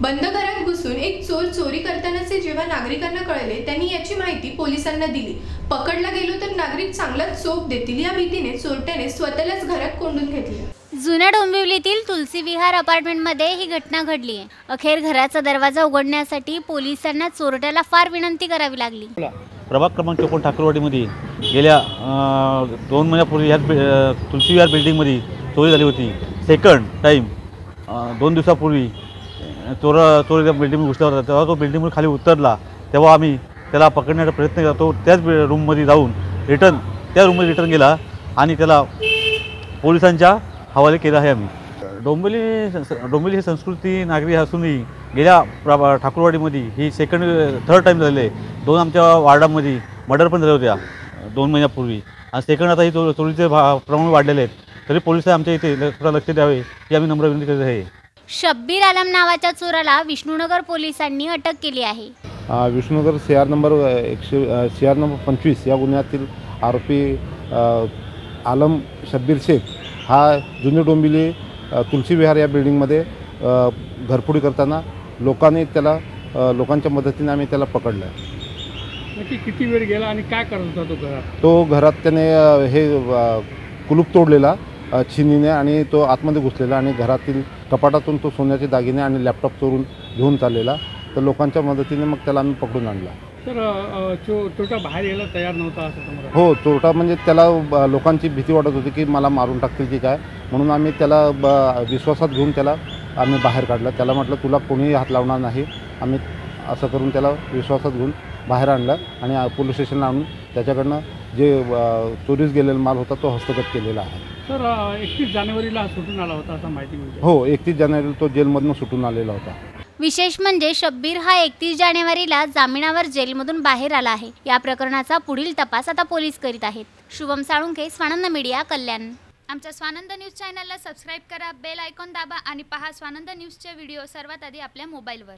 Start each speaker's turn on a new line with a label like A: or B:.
A: बंद घरात घुसून एक चोर चोरी करतानाचे जेव्हा नागरिकांना कळले त्यांनी याची माहिती पोलिसांना दिली. पकडला गेलो तर नागरिक चांगलाच चोप देतील या भीतीने चोरट्याने स्वतःलाच घरात कोंडून घेतले.
B: जुन्या डोंबिवलीतील तुलसी विहार अपार्टमेंटमध्ये ही घटना घडली आहे. अखेर घराचा दरवाजा उघडण्यासाठी पोलिसांना चोरट्याला फार विनंती करावी लागली.
C: प्रभाग क्रमांक चोपन्न ठाकूरवाडीमध्ये गेल्या दोन महिन्यापूर्वी ह्याच अं, तुलसी विहार बिल्डिंगमध्ये चोरी झाली होती. सेकंड टाईम दोन दिवसापूर्वी चोर चोरी त्या बिल्डिंग घुसला होता. तेव्हा तो बिल्डिंगमध्ये खाली उतरला. तेव्हा आम्ही त्याला पकडण्याचा प्रयत्न केला. तो त्याच रूममध्ये जाऊन रिटर्न त्या रूममध्ये रिटर्न गेला आणि त्याला पोलिसांच्या हवाले केला आहे आम्ही. डोंबिवली डोंबिवली ही संस्कृती नागरी असूनही गेल्या प्रा ठाकूरवाडीमध्ये ही सेकंड थर्ड टाईम झालेलं आहे. दोन आमच्या वार्डामध्ये मर्डर पण झाले होत्या. दोन महिन्यापूर्वी. आणि सेकंड आता ही चो चोरीचे भा प्रमाण वाढलेले आहेत. तरी पोलीस आमच्या इथे लक्ष द्यावे ही आम्ही नम्र विनंती करीत आहे.
B: शब्बीर आलम नावाच्या चोराला विष्णुनगर पोलिसांनी अटक केली आहे.
D: विष्णुनगर सी आर नंबर एकशे सी आर नंबर पंचवीस या गुन्ह्यातील आरोपी आलम शब्बीर शेख हा जुने डोंबिवली अ, तुलसी विहार या बिल्डिंगमध्ये घरफोडी करताना लोकांनी त्याला लोकांच्या मदतीने आम्ही त्याला पकडलं.
E: नक्की किती वेळ गेला आणि काय करत होता तो घरात?
D: तो घरात त्याने हे कुलूप तोडलेला. छिनीने आणि तो आतमध्ये घुसलेला आणि घरातील कपाटातून तो सोन्याचे दागिने आणि लॅपटॉप चोरून घेऊन चाललेला. तर लोकांच्या मदतीने मग त्याला आम्ही पकडून आणला.
E: तर अ, चो चोटा बाहेर यायला तयार नव्हता असं
D: हो चोरटा म्हणजे त्याला लोकांची भीती वाटत होती की मला मारून टाकतील की काय. म्हणून आम्ही त्याला ब विश्वासात घेऊन त्याला आम्ही बाहेर काढलं. त्याला म्हटलं तुला कोणीही हात लावणार नाही. आम्ही असं करून त्याला विश्वासात घेऊन बाहेर आणलं आणि पोलीस स्टेशनला आणून त्याच्याकडनं जे चोरीस गेलेला माल होता तो हस्तगत केलेला आहे.
E: तर एकतीस जानेवारीला हा सुटून आला होता असं माहिती मिळते.
D: हो एकतीस जानेवारीला तो जेलमधनं सुटून आलेला होता.
B: विशेष म्हणजे शब्बीर हा एकतीस जानेवारीला जामिनावर जेलमधून बाहेर आला आहे. या प्रकरणाचा पुढील तपास आता पोलीस करीत आहेत. शुभम साळुंखे स्वानंद मीडिया कल्याण. आमच्या स्वानंद न्यूज चॅनलला सबस्क्राईब करा बेल आयकॉन दाबा आणि पहा स्वानंद न्यूजचे व्हिडिओ सर्वात आधी आपल्या मोबाईलवर.